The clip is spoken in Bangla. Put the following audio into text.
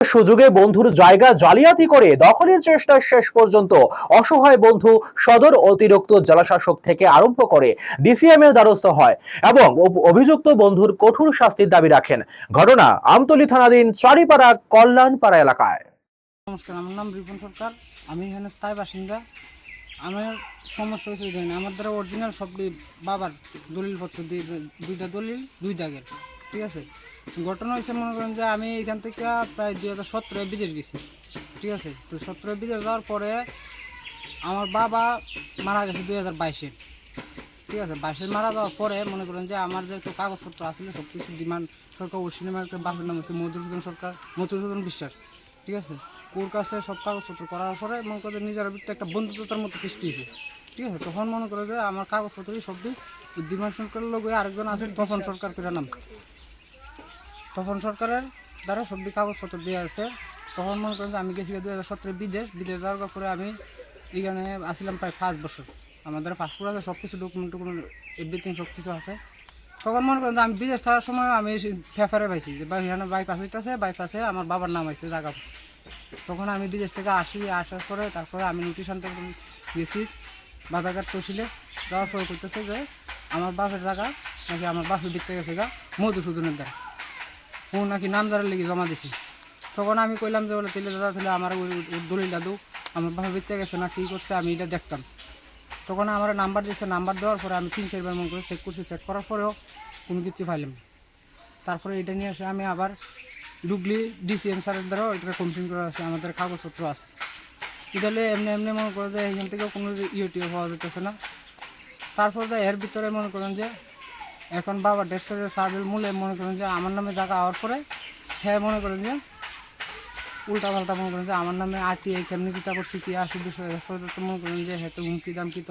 সুযোগে বন্ধুর জায়গা জালিয়াতি করে দখলের চেষ্টা শেষ পর্যন্ত অসহায় বন্ধু সদর অতিরিক্ত জেলাশাসক থেকে আরম্ভ করে ডিসিএম এর দ্বারস্থ হয় এবং অভিযুক্ত বন্ধুর কঠোর শাস্তির দাবি রাখেন। ঘটনা আমতলী থানাধীন চারিপাড়া কল্যাণপাড়া এলাকায়। নমস্কার, আমার নাম রিপন সরকার। আমি এখানে স্থায়ী বাসিন্দা। আমার সমস্যা হয়েছে আমার দ্বারা অরিজিনাল সবটি বাবার দলিলপত্র দুইটা দলিল, দুই দাগের। ঠিক আছে? ঘটনা হয়েছে মনে করেন যে আমি এখান থেকে প্রায় দুই হাজার সতেরো বিদেশ গেছি, ঠিক আছে? তো সতেরো বিদেশ যাওয়ার পরে আমার বাবা মারা গেছে দুই হাজার বাইশে, ঠিক আছে? বাইশে মারা যাওয়ার পরে মনে করেন যে আমার যে একটু কাগজপত্র আসলে সব কিছু ডিমান্ড সরকার, ওই সিনেমার একটা বাপের নাম হচ্ছে মধুসূদন সরকার, মধুসূদন বিশ্বাস, ঠিক আছে? ওর কাছে সব কাগজপত্র করার পরে মনে করে নিজের ভিতরে একটা বন্ধুত্বতার মতো সৃষ্টি হয়েছে, ঠিক আছে? তখন মনে করে যে আমার কাগজপত্রই সব ডিমান্ড সরকারের লোক আরেকজন আছে তখন সরকার করে নাম। তপন সরকারের দ্বারা সবটি কাগজপত্র দেওয়া আছে। তখন মনে করেন যে আমি গেছি দুই হাজার সতেরো বিদেশ বিদেশ যাওয়ার পরে আমি এখানে আসছিলাম প্রায় পাঁচ বছর। আমাদের পাসপোর্ট আছে সব কিছু ডকুমেন্ট টুকুমেন্ট এভরিথিং সব কিছু আছে। তখন মনে করেন যে আমি বিদেশ থাকার সময় আমি ফেফারে পাইছি যে এখানে বাইপাস হইতেছে বাইপাসে আমার বাবার নাম আছে, জায়গা তখন আমি বিদেশ থেকে আসি, আসার পরে তারপরে আমি নিউট্রিশন গেছি বাজারঘাট তহসিলে। যাওয়ার পরে করতেছে যে আমার বাপের জায়গা নাকি আমার বাপের বিচ্ছে গেছে গা মধুসূদনের দ্বারা। ও নাকি নাম দ্বারা লেগে জমা দিছি। তখন আমি কইলাম যে বলে তেলে দাদা, তাহলে আমার ওই ওই দলিলটা দো। আমার বাপের বিচ্ছে গেছে না, কী করছে? আমি এটা দেখতাম। তখন আমার নাম্বার দিয়েছে নাম্বার দেওয়ার পরে আমি তিন চারবার মন করে চেক করছি। চেক করার পরেও কোনো কিছু পাইলাম তারপরে এটা নিয়ে এসে আমি আবার ডুগলি ডিসিএম স্যারের দ্বারাও এটা কমপ্লেন করা আছে, আমাদের কাগজপত্র আছে। ইতাহলে এমনি এমনি মনে করে যে এখান থেকে কোনো ইউটিউব পাওয়া যেতেছে না। তারপর এর ভিতরে মনে করেন যে এখন বাবা ডেস্কের সার্ভের মূলে মনে করেন যে আমার নামে জায়গা হওয়ার পরে হ্যাঁ মনে করেন যে উল্টা পাল্টা মনে করেন যে আমার নামে আরটিআই কেমনি কিতা করছি কি আসি বিষয় মনে করেন যে হ্যাঁ তো হুমকি দাম কি তো